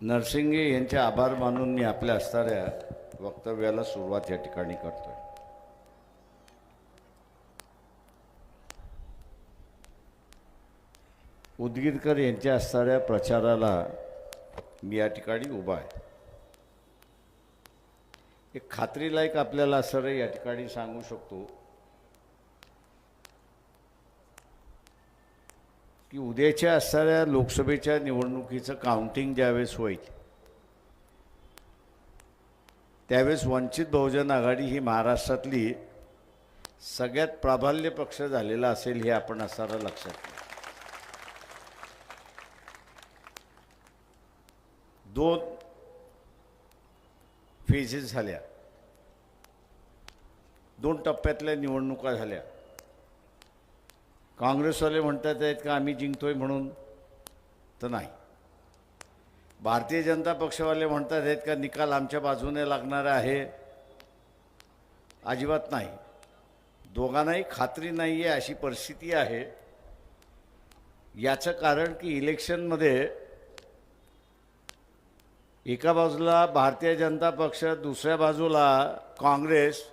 नरसिंगे यांचे आभार मानून मी आपल्या असणाऱ्या वक्तव्याला सुरुवात या ठिकाणी करतोय. उदगीरकर यांच्या असणाऱ्या प्रचाराला मी या ठिकाणी उभा आहे. एक खात्रीलायक आपल्याला असं या ठिकाणी सांगू शकतो. की उद्याच्या असणाऱ्या लोकसभेच्या निवडणुकीचं काउंटिंग ज्यावेळेस होईल त्यावेळेस वंचित बहुजन आघाडी ही महाराष्ट्रातली सगळ्यात प्राबल्य पक्ष झालेला असेल हे आपण असणारा लक्षात दोन फेजेस झाल्या. दोन टप्प्यातल्या निवडणुका झाल्या. काँग्रेसवाले म्हणतात आहेत का आम्ही जिंकतोय म्हणून? तर नाही. भारतीय जनता पक्षवाले म्हणतात आहेत का निकाल आमच्या बाजूने लागणार आहे? अजिबात नाही. दोघांनाही खात्री नाही आहे अशी परिस्थिती आहे. याचं कारण की इलेक्शनमध्ये एका बाजूला भारतीय जनता पक्ष दुसऱ्या बाजूला काँग्रेस.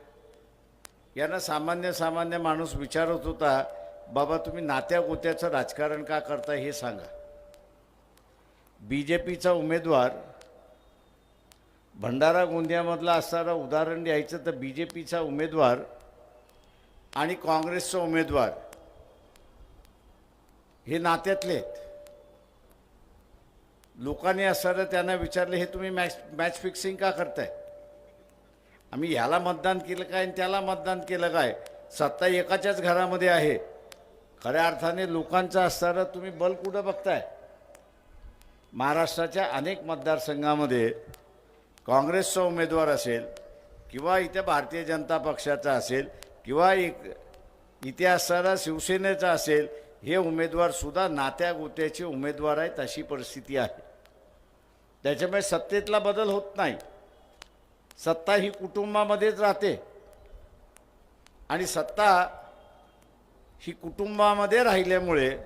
यांना सामान्य सामान्य माणूस विचारत होता बाबा तुम्ही नात्या गोत्याचं राजकारण का करता हे सांगा. बी जे पीचा उमेदवार भंडारा गोंदियामधला असणारा उदाहरण द्यायचं तर बी जे पीचा उमेदवार आणि काँग्रेसचा उमेदवार हे नात्यातले आहेत. लोकांनी असणारं त्यांना विचारलं हे तुम्ही मॅच मॅच फिक्सिंग का करताय? आम्ही ह्याला मतदान केलं काय आणि त्याला मतदान केलं काय? सत्ता एकाच्याच घरामध्ये आहे. खऱ्या अर्थाने लोकांचं असताना तुम्ही बल कुठं बघताय? महाराष्ट्राच्या अनेक मतदारसंघामध्ये काँग्रेसचा उमेदवार असेल किंवा इथे भारतीय जनता पक्षाचा असेल किंवा एक इथे असणारा शिवसेनेचा असेल हे उमेदवारसुद्धा नात्या गोत्याचे उमेदवार आहेत अशी परिस्थिती आहे. त्याच्यामुळे सत्तेतला बदल होत नाही. सत्ता ही कुटुंबामध्येच राहते. आणि सत्ता ही कुटुंबामध्ये राहिल्यामुळे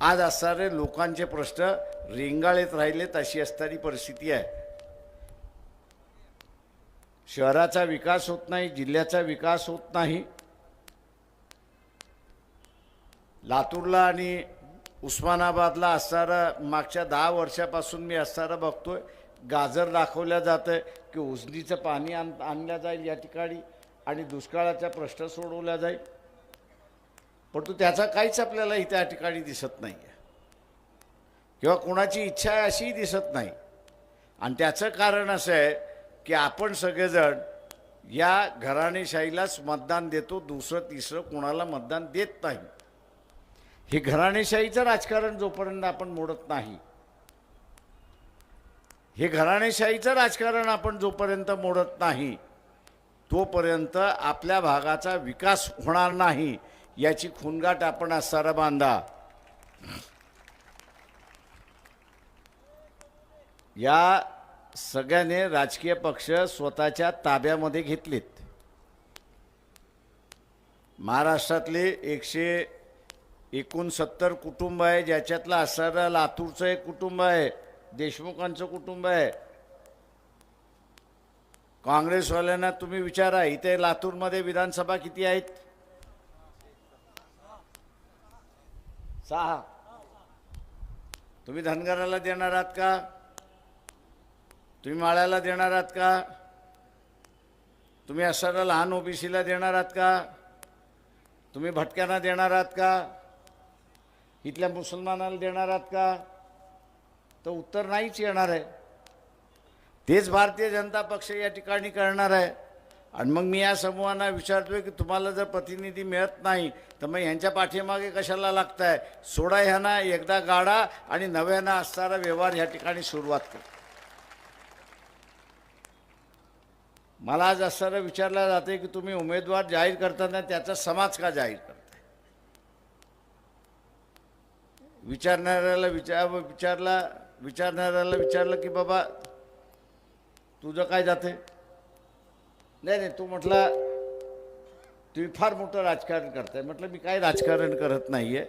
आज असणारे लोकांचे प्रश्न रेंगाळत राहिलेत अशी असणारी परिस्थिती आहे. शहराचा विकास होत नाही जिल्ह्याचा विकास होत नाही. लातूरला आणि उस्मानाबादला असणारा मागच्या दहा वर्षापासून मी असणारा बघतोय. गाजर दाखवल्या जातं की उजनीचं पाणी आण आणलं जाईल या ठिकाणी आणि दुष्काळाचा प्रश्न सोडवला जाईल. परंतु त्याचा काहीच आपल्याला त्या ठिकाणी दिसत नाही आहे किंवा कोणाची इच्छा आहे अशीही दिसत नाही. आणि त्याचं कारण असं आहे की आपण सगळेजण या घराणेशाहीलाच मतदान देतो दुसरं तिसरं कोणाला मतदान देत नाही. हे घराणेशाहीचं राजकारण जोपर्यंत आपण मोडत नाही हे घराणेशाहीचं राजकारण आपण जोपर्यंत मोडत नाही तोपर्यंत आपल्या भागाचा विकास होणार नाही. याची खुणगाट आपण असणारा बांधा. या सगळ्याने राजकीय पक्ष स्वतःच्या ताब्यामध्ये घेतलेत. महाराष्ट्रातले एकशे एकोणसत्तर कुटुंब आहे ज्याच्यातलं असणारं लातूरचं एक कुटुंब आहे देशमुखांचं कुटुंब आहे. काँग्रेसवाल्यांना तुम्ही विचारा इथे लातूरमध्ये विधानसभा किती आहेत? सहा. तुम्ही धनगराला देणार आहात का? तुम्ही माळ्याला देणार आहात का? तुम्ही असणारा लहान ओबीसीला देणार आहात का? तुम्ही भटक्यांना देणार आहात का? इथल्या मुसलमानाला देणार आहात का? तर उत्तर नाहीच येणार आहे. तेच भारतीय जनता पक्ष या ठिकाणी करणार आहे. आणि मग मी या समूहांना विचारतोय की तुम्हाला जर प्रतिनिधी मिळत नाही तर मग ह्यांच्या पाठीमागे कशाला लागताय? सोडा ह्यांना एकदा गाडा आणि नव्यानं असणारा व्यवहार ह्या ठिकाणी सुरुवात कर. मला आज असणारं विचारलं जाते की तुम्ही उमेदवार जाहीर करताना त्याचा समाज का जाहीर करताय? विचारणाऱ्याला विचार विचारला विचारणाऱ्याला विचारलं की बाबा तुझं काय जाते नाही नाही तू म्हटला तुम्ही फार मोठं राजकारण करताय. म्हटलं मी काय राजकारण करत नाही आहे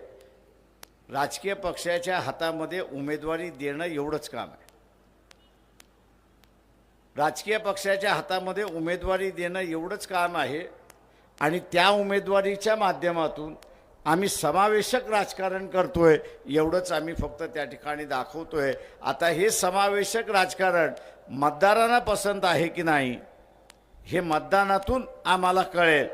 राजकीय पक्षाच्या हातामध्ये उमेदवारी देणं एवढंच काम आहे. राजकीय पक्षाच्या हातामध्ये उमेदवारी देणं एवढंच काम आहे. आणि त्या उमेदवारीच्या माध्यमातून आम्ही समावेशक राजकारण करतोय एवढंच आम्ही फक्त त्या ठिकाणी दाखवतोय. आता हे समावेशक राजकारण मतदारांना पसंत आहे की नाही हे मतदानातून आम्हाला कळेल.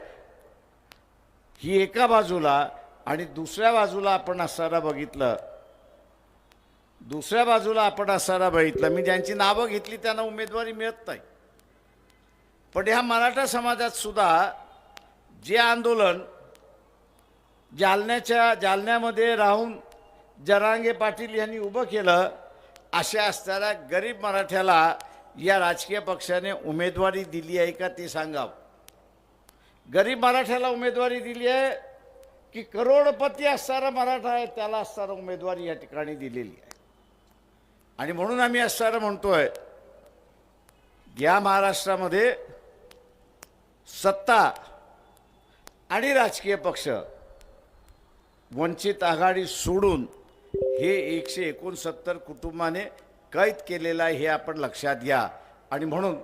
ही एका बाजूला आणि दुसऱ्या बाजूला आपण असताना बघितलं. दुसऱ्या बाजूला आपण असताना बघितलं. मी ज्यांची नावं घेतली त्यांना उमेदवारी मिळत नाही. पण ह्या मराठा समाजात सुद्धा जे आंदोलन जालन्याच्या जालन्यामध्ये राहून जरांगे पाटील यांनी उभं केलं अशा असणाऱ्या गरीब मराठ्याला या राजकीय पक्षाने उमेदवारी दिली आहे का ते सांगावं. गरीब मराठ्याला उमेदवारी दिली आहे की करोडपती असणारा मराठा आहे त्याला असणारा उमेदवारी या ठिकाणी दिलेली आहे. आणि म्हणून आम्ही असणारं म्हणतोय या महाराष्ट्रामध्ये सत्ता आणि राजकीय पक्ष वंचित आघाडी सोडून हे एकशे एकोणसत्तर कुटुंबाने कैद केलेलं आहे हे आपण लक्षात घ्या. आणि म्हणून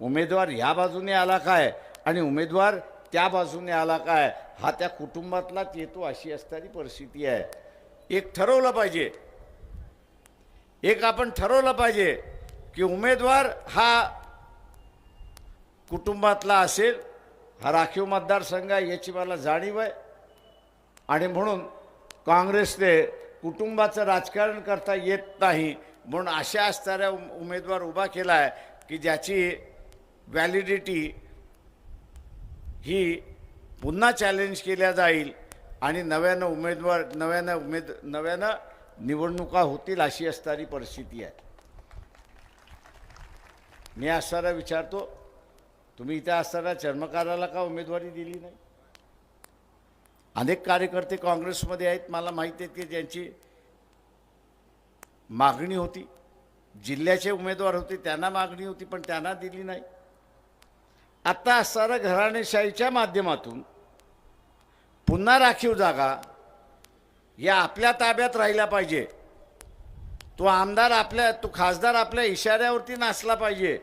उमेदवार ह्या बाजूने आला काय? आणि उमेदवार त्या बाजूने आला काय? हा त्या कुटुंबातलाच येतो अशी असणारी परिस्थिती आहे. एक ठरवलं पाहिजे. एक आपण ठरवलं पाहिजे की उमेदवार हा कुटुंबातला असेल हा राखीव मतदारसंघ आहे याची मला जाणीव आहे. आणि म्हणून काँग्रेसने कुटुंबाचं राजकारण करता येत नाही म्हणून अशा असणाऱ्या उमेदवार उभा केला आहे की ज्याची व्हॅलिडिटी ही पुन्हा चॅलेंज केल्या जाईल आणि नव्यानं उमेदवार नव्यानं उमेद नव्यानं निवडणुका होतील अशी असणारी परिस्थिती आहे. मी असणारा विचारतो तुम्ही इथे असताना चर्मकाराला का उमेदवारी दिली नाही? अनेक कार्यकर्ते काँग्रेसमध्ये आहेत मला माहिती आहेत की ज्यांची मागणी होती. जिल्ह्याचे उमेदवार होते त्यांना मागणी होती पण त्यांना दिली नाही. आत्ता असणाऱ्या घराणेशाहीच्या माध्यमातून पुन्हा राखीव जागा या आपल्या ताब्यात राहिल्या पाहिजे. तो आमदार आपल्या तो खासदार आपल्या इशाऱ्यावरती नाचला पाहिजे.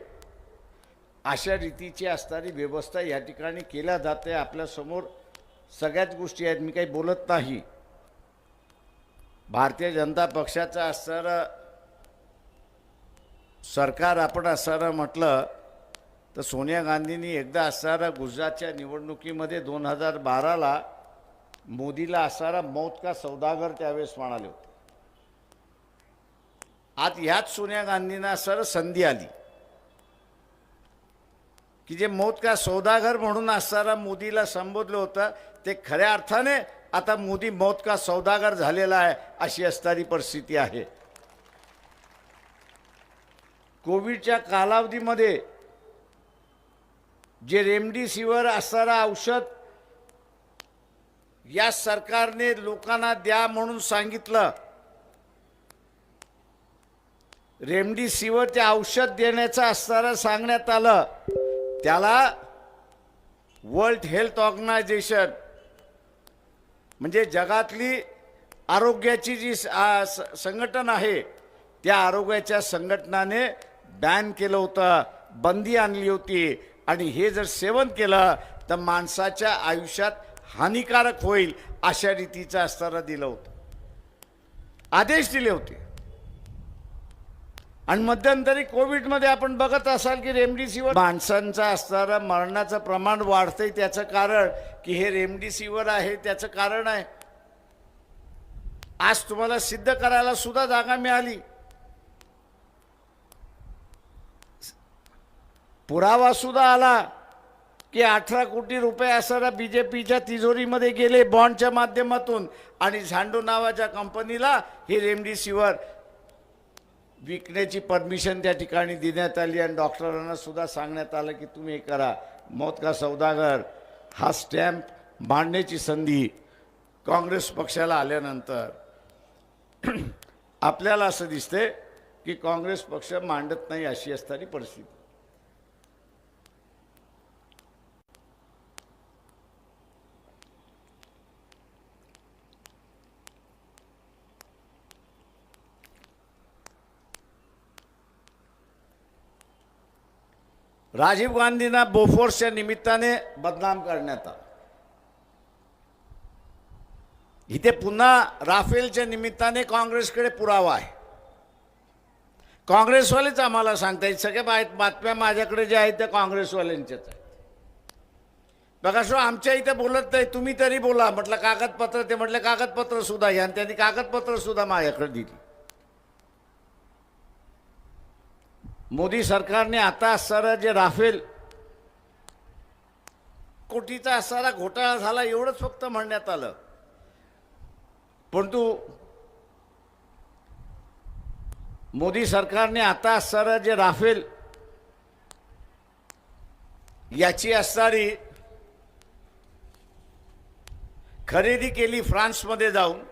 अशा रीतीची असणारी व्यवस्था या ठिकाणी केल्या जाते. आपल्यासमोर सगळ्याच गोष्टी आहेत. मी काही बोलत नाही. भारतीय जनता पक्षाचं असणारं सरकार आपण असणारं म्हटलं तर सोनिया गांधींनी एकदा असणारा गुजरातच्या निवडणुकीमध्ये दोन हजार बाराला मोदीला असणारा मौत का सौदागर त्यावेळेस म्हणाले होते. आज ह्याच सोनिया गांधींना सर संधी आली. की जे मौत का सौदागर म्हणून असणारा मोदीला संबोधलं होतं ते खऱ्या अर्थाने आता मोदी मौत का सौदागर झालेला आहे अशी असणारी परिस्थिती आहे. कोविडच्या कालावधीमध्ये जे रेमडिसिवर असणारं औषध या सरकारने लोकांना द्या म्हणून सांगितलं रेमडिसिवर ते औषध देण्याचं असणारं सांगण्यात आलं त्याला वर्ल्ड हेल्थ ऑर्गनायझेशन म्हणजे जगातली आरोग्याची जी स- संघटना आहे त्या आरोग्याच्या संघटनाने बॅन केलं होतं बंदी आणली होती. आणि हे जर सेवन केलं तर माणसाच्या आयुष्यात हानिकारक होईल अशा रीतीचं असताना दिलं होतं. आदेश दिले होते. आणि मध्यंतरी कोविडमध्ये आपण बघत असाल की रेमडिसिवर माणसांचं असणारं मरणाचं प्रमाण वाढतंय. त्याचं कारण की हे रेमडिसिवर आहे त्याचं कारण आहे. आज तुम्हाला सिद्ध करायला सुद्धा जागा मिळाली. पुरावा सुद्धा आला की अठरा कोटी रुपये असणाऱ्या बी जे पीच्या तिजोरीमध्ये गेले बॉन्डच्या माध्यमातून आणि झांडू नावाच्या कंपनीला ही रेमडिसिवर विकण्याची परमिशन त्या ठिकाणी देण्यात आली आणि डॉक्टरांना सुद्धा सांगण्यात आलं की तुम्ही हे करा. मौत का सौदागर? हा स्टॅम्प मांडण्याची संधी काँग्रेस पक्षाला आल्यानंतर. आपल्याला असं दिसते की काँग्रेस पक्ष मांडत नाही अशी असणारी परिस्थिती. राजीव गांधींना बोफोर्सच्या निमित्ताने बदनाम करण्यात आला. इथे पुन्हा राफेलच्या निमित्ताने काँग्रेसकडे पुरावा आहे. काँग्रेसवालेच आम्हाला सांगतायत सगळ्या बात- बातम्या माझ्याकडे ज्या आहेत त्या काँग्रेसवाल्यांच्याच आहेत. बघा शो आमच्या इथे बोलत नाही तुम्ही तरी बोला. म्हटलं कागदपत्र ते म्हटलं कागदपत्र सुद्धा या आणि त्यांनी कागदपत्र सुद्धा माझ्याकडे दिली. मोदी सरकारने आता सर जे राफेल कोटीचा असणारा घोटाळा झाला एवढंच फक्त म्हणण्यात आलं. परंतु मोदी सरकारने आता सर जे राफेल याची असणारी खरेदी केली फ्रान्समध्ये जाऊन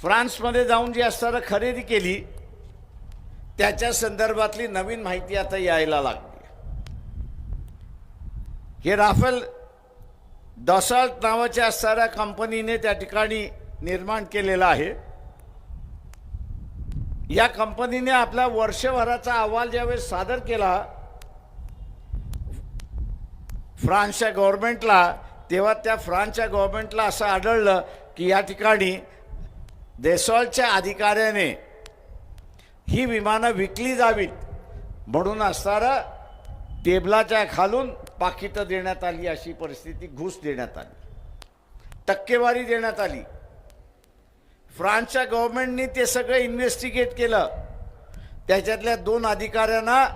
फ्रान्समध्ये जाऊन जी असणारं खरेदी केली त्याच्या संदर्भातली नवीन माहिती आता यायला लागली. हे राफेल डॉसॉल्ट नावाच्या असणाऱ्या कंपनीने त्या ठिकाणी निर्माण केलेलं आहे. या कंपनीने आपला वर्षभराचा अहवाल ज्यावेळेस सादर केला फ्रान्सच्या गव्हर्नमेंटला तेव्हा त्या फ्रान्सच्या गव्हर्नमेंटला असं आढळलं की या ठिकाणी देसॉलच्या अधिकाऱ्याने ही विमानं विकली जावीत म्हणून असणारं टेबलाच्या खालून पाकिटं देण्यात आली अशी परिस्थिती घुस देण्यात आली. टक्केवारी देण्यात आली. फ्रान्सच्या गव्हर्नमेंटने ते सगळं इन्व्हेस्टिगेट केलं. त्याच्यातल्या दोन अधिकाऱ्यांना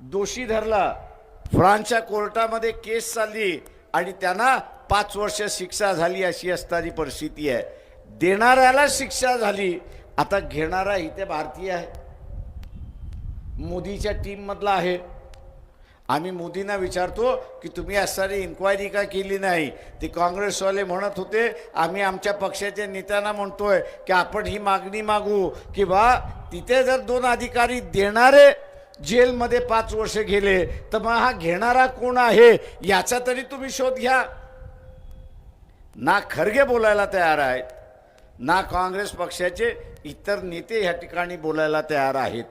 दोषी धरला. फ्रान्सच्या कोर्टामध्ये केस चालली आणि त्यांना पाच वर्ष शिक्षा झाली अशी असणारी परिस्थिती आहे. देणाऱ्याला शिक्षा झाली. आता घेणारा इथे भारतीय आहे. मोदीच्या टीममधला आहे. आम्ही मोदींना विचारतो की तुम्ही असणारी इन्क्वायरी का केली नाही? ते काँग्रेसवाले म्हणत होते आम्ही आमच्या पक्षाच्या नेत्यांना म्हणतोय की आपण ही मागणी मागू की बा तिथे जर दोन अधिकारी देणारे जेलमध्ये पाच वर्ष गेले तर मग हा घेणारा कोण आहे? याचा तरी तुम्ही शोध घ्या. ना खरगे बोलायला तयार आहेत. ना काँग्रेस पक्षाचे इतर नेते ह्या ठिकाणी बोलायला तयार आहेत.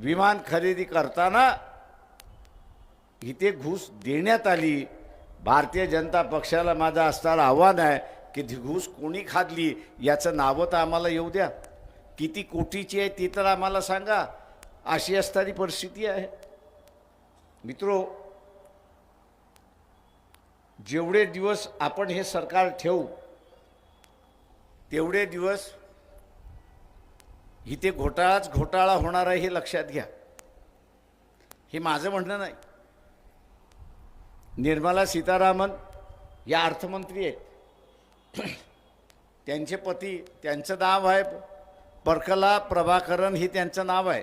विमान खरेदी करताना इथे घूस देण्यात आली. भारतीय जनता पक्षाला माझं असणारं आव्हान आहे की ती घूस कोणी खाल्ली याचं नावं तर आम्हाला येऊ द्या. किती कोटीची आहे ती तर आम्हाला सांगा. अशी असणारी परिस्थिती आहे. मित्रो जेवढे दिवस आपण हे सरकार ठेवू तेवढे दिवस इथे घोटाळाच घोटाळा होणार आहे हे लक्षात घ्या. हे माझं म्हणणं नाही. निर्मला सीतारामन या अर्थमंत्री आहेत. त्यांचे पती त्यांचं नाव आहे परकला प्रभाकरण हे त्यांचं नाव आहे.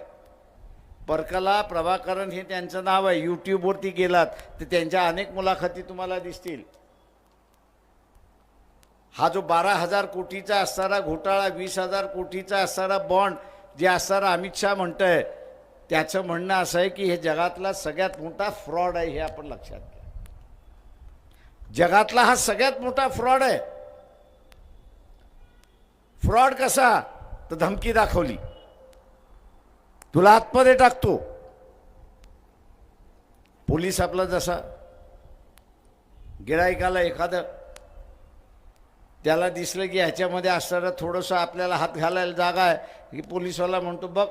परकला प्रभाकरण हे त्यांचं नाव आहे. यूट्यूबवरती गेलात तर त्यांच्या अनेक मुलाखती तुम्हाला दिसतील. हा जो बारा हजार कोटीचा असणारा घोटाळा वीस हजार कोटीचा असणारा बॉन्ड जे असणारा अमित शहा आहे त्याचं म्हणणं असं आहे की हे जगातला सगळ्यात मोठा फ्रॉड आहे हे आपण लक्षात घ्या. जगातला हा सगळ्यात मोठा फ्रॉड आहे. फ्रॉड कसा? तर धमकी दाखवली. तुला आतमध्ये टाकतो. पोलीस आपला जसा. गिरायकाला एखादं त्याला दिसलं की ह्याच्यामध्ये असणारं थोडंसं आपल्याला हात घालायला जागा आहे. की पोलीसवाला म्हणतो बघ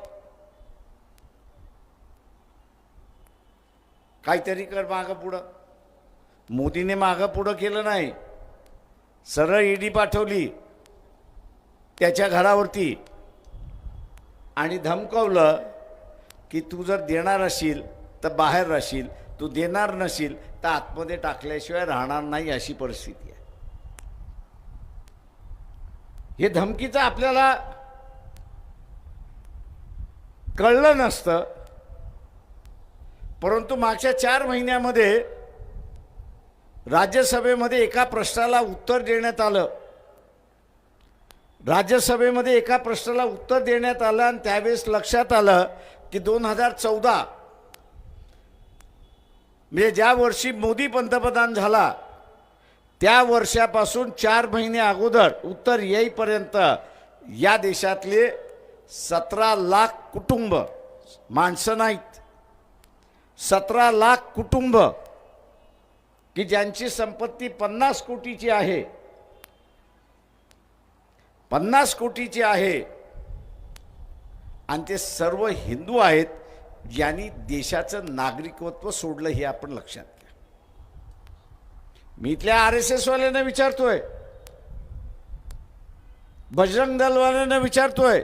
काहीतरी कर मागं पुढं. मोदीने मागं पुढं केलं नाही. सरळ ईडी पाठवली त्याच्या घरावरती. आणि धमकवलं की तू जर देणार असेल तर बाहेर राहशील. तू देणार नशील तर आतमध्ये टाकल्याशिवाय राहणार नाही अशी परिस्थिती आहे हे धमकीचं आपल्याला कळलं नसतं. परंतु मागच्या चार महिन्यामध्ये राज्यसभेमध्ये एका प्रश्नाला उत्तर देण्यात आलं. राज्यसभेमध्ये एका प्रश्नाला उत्तर देण्यात आलं आणि त्यावेळेस लक्षात आलं की दोन हजार चौदा म्हणजे ज्या वर्षी मोदी पंतप्रधान झाला त्या वर्षापासून चार महिने अगोदर उत्तर येईपर्यंत या देशातले सतरा लाख कुटुंब माणसं नाहीत. सतरा लाख कुटुंब की ज्यांची संपत्ती पन्नास कोटीची आहे. पन्नास कोटीची आहे. आणि ते सर्व हिंदू आहेत ज्यांनी देशाचं नागरिकत्व सोडलं हे आपण लक्षात घ्या. मी इथल्या आर एस एसवाल्यांना विचारतोय. बजरंग दलवाल्यांना विचारतोय.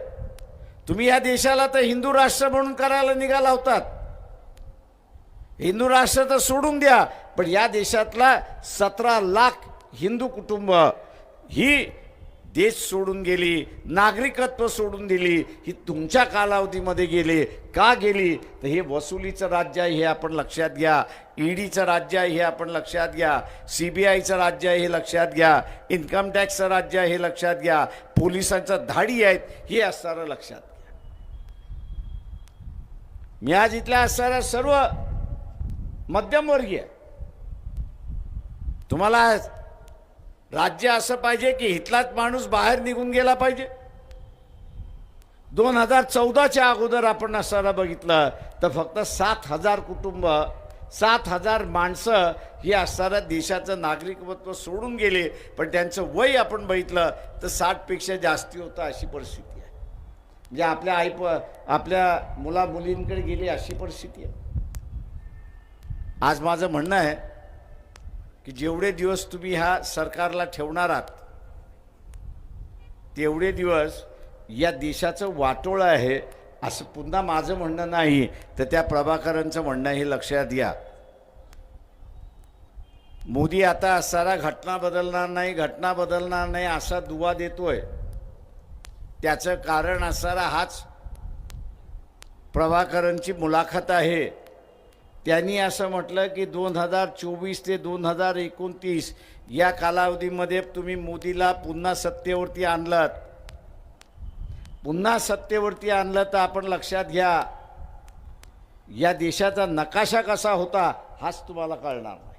तुम्ही या देशाला तर हिंदू राष्ट्र म्हणून करायला निघाला होतात. हिंदू राष्ट्र तर सोडून द्या पण या देशातला सतरा लाख हिंदू कुटुंब ही देश सोडून गेली नागरिकत्व सोडून दिली ही तुमच्या कालावधीमध्ये गेली का गेली? तर हे वसुलीचं राज्य आहे हे आपण लक्षात घ्या. ईडीचं राज्य आहे हे आपण लक्षात घ्या. सी बी आयचं राज्य आहे हे लक्षात घ्या. इन्कम टॅक्सचं राज्य आहे हे लक्षात घ्या. पोलिसांचं धाडी आहेत हे असणारं लक्षात घ्या. मी आज इथल्या असणाऱ्या सर्व मध्यमवर्गीय तुम्हाला राज्य असं पाहिजे की इथलाच माणूस बाहेर निघून गेला पाहिजे. दोन हजार चौदाच्या अगोदर आपण असताना बघितलं तर फक्त सात हजार कुटुंब सात हजार माणसं ही असणाऱ्या देशाचं नागरिकत्व सोडून गेले पण त्यांचं वय आपण बघितलं तर साठपेक्षा जास्ती होतं अशी परिस्थिती आहे. म्हणजे आपल्या आई प आपल्या मुला मुलींकडे गेली अशी परिस्थिती आहे. आज माझं म्हणणं आहे की जेवढे दिवस तुम्ही ह्या सरकारला ठेवणार आहात तेवढे दिवस या देशाचं वाटोळं आहे असं पुन्हा माझं म्हणणं नाही. तर त्या प्रभाकरांचं म्हणणं हे लक्षात घ्या. मोदी आता सारा घटना बदलणार नाही घटना बदलणार नाही असा दुवा देतोय. त्याचं कारण असणारा हाच प्रभाकरांची मुलाखत आहे. त्यांनी असं म्हटलं की दोन हजार चोवीस ते दोन हजार एकोणतीस या कालावधीमध्ये तुम्ही मोदीला पुन्हा सत्तेवरती आणलं पुन्हा सत्तेवरती आणलं तर आपण लक्षात घ्या या देशाचा नकाशा कसा होता हाच तुम्हाला कळणार नाही.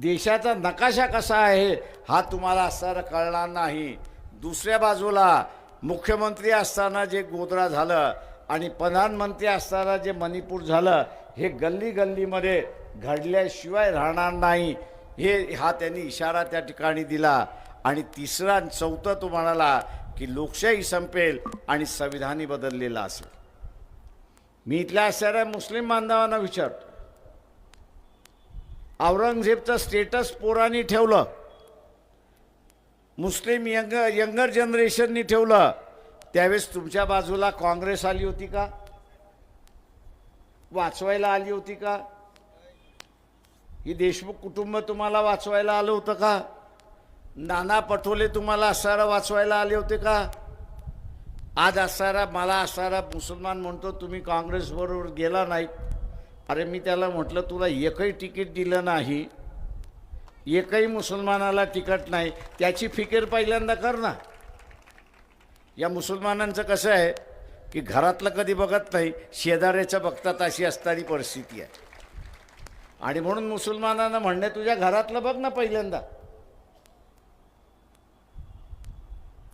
देशाचा नकाशा कसा आहे हा तुम्हाला असताना कळणार नाही. दुसऱ्या बाजूला मुख्यमंत्री असताना जे गोधरा झालं आणि प्रधानमंत्री असताना जे मणिपूर झालं हे गल्ली गल्लीमध्ये घडल्याशिवाय राहणार नाही हे हा त्यांनी इशारा त्या ठिकाणी दिला. आणि तिसरा चौथं तो म्हणाला की लोकशाही संपेल आणि संविधानी बदललेला असेल. मी इथल्या असणाऱ्या मुस्लिम बांधवांना विचारतो औरंगजेबचं स्टेटस पोरांनी ठेवलं? मुस्लिम यंग यंगर जनरेशननी ठेवलं? त्यावेळेस तुमच्या बाजूला काँग्रेस आली होती का? वाचवायला आली होती का? ही देशमुख कुटुंब तुम्हाला वाचवायला आलं होतं का? नाना पटोले तुम्हाला असणारा वाचवायला आले होते का? आज असणारा मला असणारा मुसलमान म्हणतो तुम्ही काँग्रेसबरोबर गेला नाही अरे मी त्याला म्हटलं तुला एकही तिकीट दिलं नाही. एकही मुसलमानाला तिकट नाही. त्याची फिकीर पहिल्यांदा कर ना. या मुसलमानांचं कसं आहे की घरातलं कधी बघत नाही शेजाऱ्याचं बघतात अशी असणारी परिस्थिती आहे. आणि म्हणून मुसलमानांना म्हणणे तुझ्या घरातलं बघ ना पहिल्यांदा.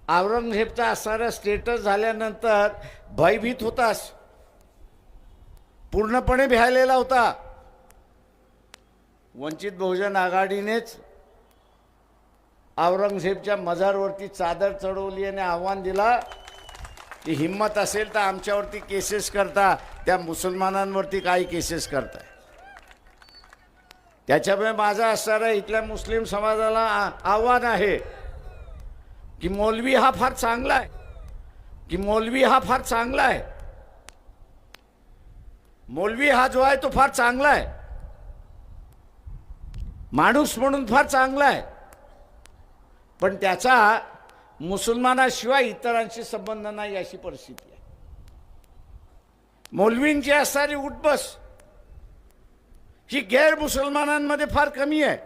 औरंगजेबचा असणारा स्टेटस झाल्यानंतर भयभीत होतास. पूर्णपणे भ्यायलेला होता. वंचित बहुजन आघाडीनेच औरंगजेबच्या मजारवरती चादर चढवली आणि आव्हान दिला की हिंमत असेल तर आमच्यावरती केसेस करता त्या मुसलमानांवरती काही केसेस करताय. त्याच्यामुळे माझा असणारा इथल्या मुस्लिम समाजाला आ- आव्हान आहे की मौलवी हा फार चांगला आहे की मौलवी हा फार चांगला आहे. मौलवी हा जो आहे तो फार चांगला आहे. माणूस म्हणून फार चांगला आहे. पण त्याचा मुसलमानाशिवाय इतरांशी संबंध नाही अशी परिस्थिती आहे. मौलवींची असणारी उठबस ही गैर मुसलमानांमध्ये फार कमी आहे.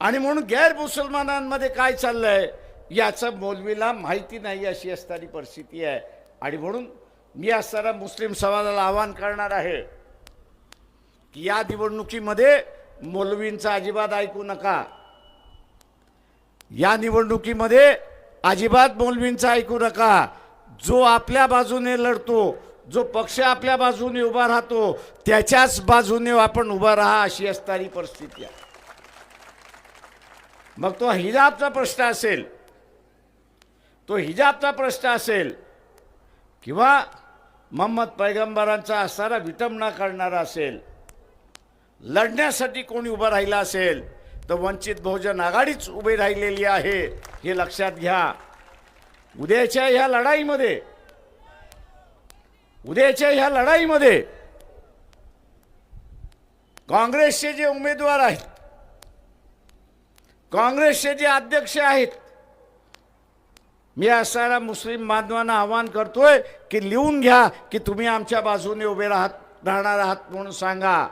आणि म्हणून गैर मुसलमानांमध्ये काय चाललंय याचं मौलवीला माहिती नाही अशी असणारी परिस्थिती आहे. आणि म्हणून मी असताना मुस्लिम समाजाला आवाहन करणार आहे की या निवडणुकीमध्ये मौलवींचा अजिबात ऐकू नका. या निवडणुकीमध्ये अजिबात मौलवींचा ऐकू नका. जो आपल्या बाजूने लढतो जो पक्ष आपल्या बाजूने उभा राहतो त्याच्याच बाजूने आपण उभा राहा अशी असणारी परिस्थिती आहे. मग तो हिजाबचा प्रश्न असेल तो हिजाबचा प्रश्न असेल किंवा मोहम्मद पैगंबरांचा असणारा विटंबना करणारा असेल लढण्यासाठी कोणी उभं राहिला असेल तर वंचित बहुजन आघाडीच उभी राहिलेली आहे हे लक्षात घ्या. उद्याच्या ह्या लढाईमध्ये उद्याच्या ह्या लढाईमध्ये काँग्रेसचे जे उमेदवार आहेत काँग्रेसचे जे अध्यक्ष आहेत मी असणाऱ्या मुस्लिम बांधवांना आवाहन करतोय की लिहून घ्या की तुम्ही आमच्या बाजूने उभे राहत राहणार आहात म्हणून सांगा.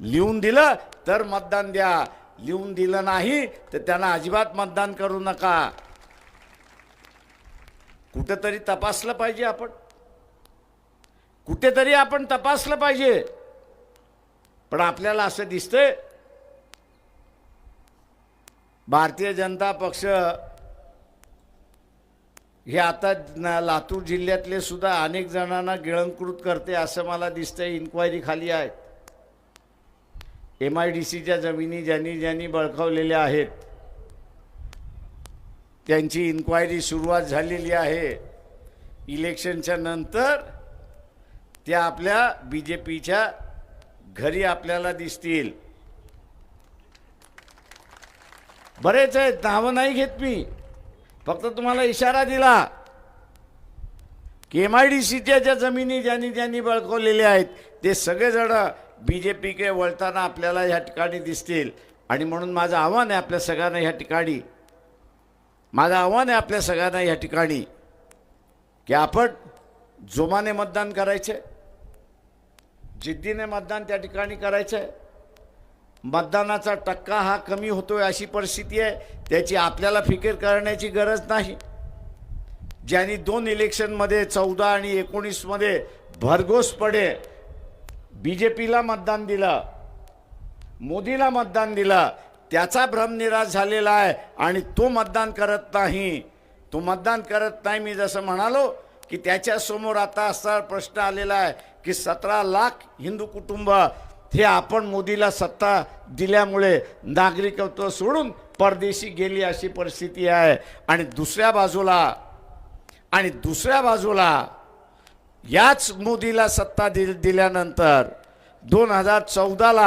लिहून दिलं तर मतदान द्या. लिहून दिलं नाही तर त्यांना अजिबात मतदान करू नका. कुठंतरी तपासलं पाहिजे आपण. कुठेतरी आपण तपासलं पाहिजे. पण आपल्याला असं दिसतंय भारतीय जनता पक्ष हे आता लातूर जिल्ह्यातले सुद्धा अनेक जणांना गिळंकृत करते असं मला दिसतंय इन्क्वायरी खाली आहे एम आय डी सीच्या जमिनी ज्यांनी ज्यांनी बळकावलेल्या आहेत त्यांची इन्क्वायरी सुरुवात झालेली आहे. इलेक्शनच्या नंतर त्या आपल्या बी जे पीच्या घरी आपल्याला दिसतील. बरेच आहेत नावं नाही घेत मी. फक्त तुम्हाला इशारा दिला की एम आय डी सीच्या ज्या जमिनी ज्यांनी ज्यांनी बळकवलेल्या आहेत ते सगळेजण बी जे पीकडे वळताना आपल्याला ह्या ठिकाणी दिसतील. आणि म्हणून माझं आव्हान आहे आपल्या सगळ्यांना ह्या ठिकाणी. माझं आव्हान आहे आपल्या सगळ्यांना ह्या ठिकाणी. की आपण जोमाने मतदान करायचे. जिद्दीने मतदान त्या ठिकाणी करायचं. आहे मतदानाचा टक्का हा कमी होतो आहे अशी परिस्थिती आहे. त्याची आपल्याला फिकीर करण्याची गरज नाही. ज्यांनी दोन इलेक्शनमध्ये चौदा आणि एकोणीसमध्ये भरघोसपणे बी जे पीला मतदान दिलं मोदीला मतदान दिलं त्याचा भ्रमनिराश झालेला आहे आणि तो मतदान करत नाही. तो मतदान करत नाही मी जसं म्हणालो की त्याच्यासमोर आता असा प्रश्न आलेला आहे की सतरा लाख हिंदू कुटुंब हे आपण मोदीला सत्ता दिल्यामुळे नागरिकत्व सोडून परदेशी गेली अशी परिस्थिती आहे. आणि दुसऱ्या बाजूला आणि दुसऱ्या बाजूला याच मोदीला सत्ता दिल दिल्यानंतर दोन हजार चौदाला